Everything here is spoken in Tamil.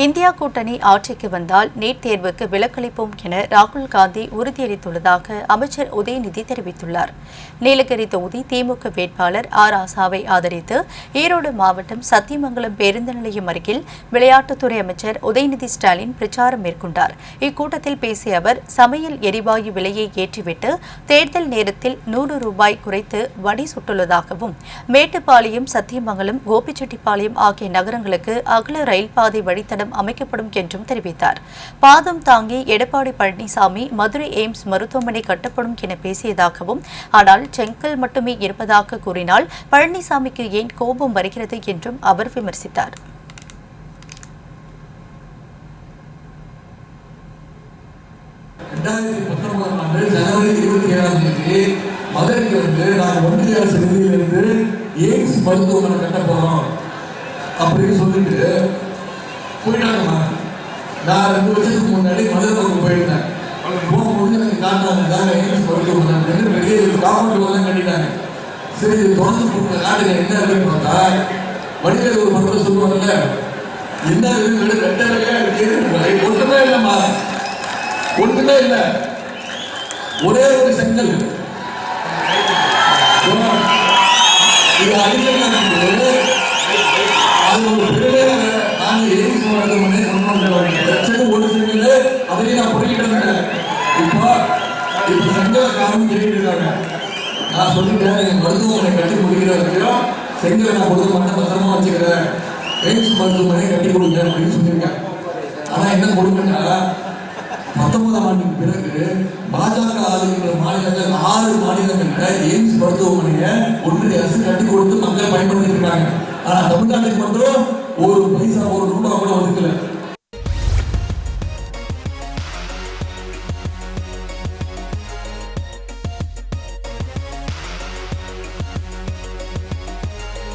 இந்தியா கூட்டணி ஆட்சிக்கு வந்தால் நீட் தேர்வுக்கு விலக்களிப்போம் என ராகுல் காந்தி உறுதியளித்துள்ளதாக அமைச்சர் உதயநிதி தெரிவித்துள்ளார். நீலகிரி தொகுதி திமுக வேட்பாளர் ஆர் ஆசாவை ஆதரித்து ஈரோடு மாவட்டம் சத்தியமங்கலம் பேருந்து நிலையம் அருகில் விளையாட்டுத்துறை அமைச்சர் உதயநிதி ஸ்டாலின் பிரச்சாரம் மேற்கொண்டார். இக்கூட்டத்தில் பேசிய அவர் சமையல் எரிவாயு விலையை ஏற்றிவிட்டு தேர்தல் நேரத்தில் நூறு ரூபாய் குறைத்து வடி சுட்டுள்ளதாகவும் மேட்டுப்பாளையம் சத்தியமங்கலம் கோபிச்செட்டிப்பாளையம் ஆகிய நகரங்களுக்கு அகல ரயில் பாதை வழித்தட வழித்தடம் அமைக்கப்படும் என்றும் தெரிவித்தார். பாதம் தாங்கி எடப்பாடி பழனிசாமி மதுரை எய்ம்ஸ் மருத்துவமனை கட்டப்படும் என பேசியதாகவும் ஆனால் செங்கல் மட்டுமே இருப்பதாக கூறினால் பழனிசாமிக்கு ஏன் கோபம் வருகிறது என்றும் அவர் விமர்சித்தார். ரெண்டாயிரத்தி பத்தொன்பதாம் ஆண்டு ஜனவரி இருபத்தி ஏழாம் தேதி மதுரைக்கு வந்து நாங்கள் ஒன்றிய அரசு நிதியிலிருந்து எய்ம்ஸ் மருத்துவமனை கட்ட போறோம் அப்படின்னு சொல்லிட்டு போயிட்டாங்கம்மா. நான் ரெண்டு வருஷத்துக்கு முன்னாடி மதுரை போயிருந்தேன். போகும்போது எனக்கு காட்டுறாங்க தாங்க எய்ம்ஸ் படிக்க போனாங்க. வெளியே காமெண்ட் தான் கட்டிட்டாங்க. சரி இது தொடர்ந்து கொடுத்த காட்டுங்க என்ன அப்படின்னு பார்த்தா வடிவேல் ஒரு படத்தில் சொல்லுவாங்கல்ல என்ன இருக்கு ரெட்டை வேலையா இருக்கு ஒன்றுமே இல்லைம்மா. ஒன்றுமே இல்லை. ஒரே ஒரு செங்கல் வந்தோம் ஒன்று செங்கல் அதையும் நான் புரிஞ்சுக்கிறேன் இப்போ இப்போ செங்கல காரணம் தெரிவிட்டு இருக்காங்க. நான் சொல்லிக்கிறேன் நீங்க மருத்துவமனை கட்டி முடிக்கிற வரைக்கும் செங்கலை நான் கொடுக்க மாட்டேன் பத்திரமா வச்சுக்கிறேன். எய்ம்ஸ் மருத்துவமனை கட்டி கொடுங்க அப்படின்னு சொல்லியிருக்கேன் ஆனா என்ன கொடுங்கன்னா பத்தொன்பதாம் ஆண்டுக்கு பிறகு பாஜக ஆளுகிற மாநிலங்கள் ஆறு மாநிலங்கள்ல எய்ம்ஸ் மருத்துவமனையை ஒன்றிய அரசு கட்டி கொடுத்து மக்கள் பயன்படுத்திட்டு இருக்காங்க. ஆனா தமிழ்நாட்டுக்கு மட்டும் ஒரு பைசா ஒரு ரூபா கூட ஒதுக்கல.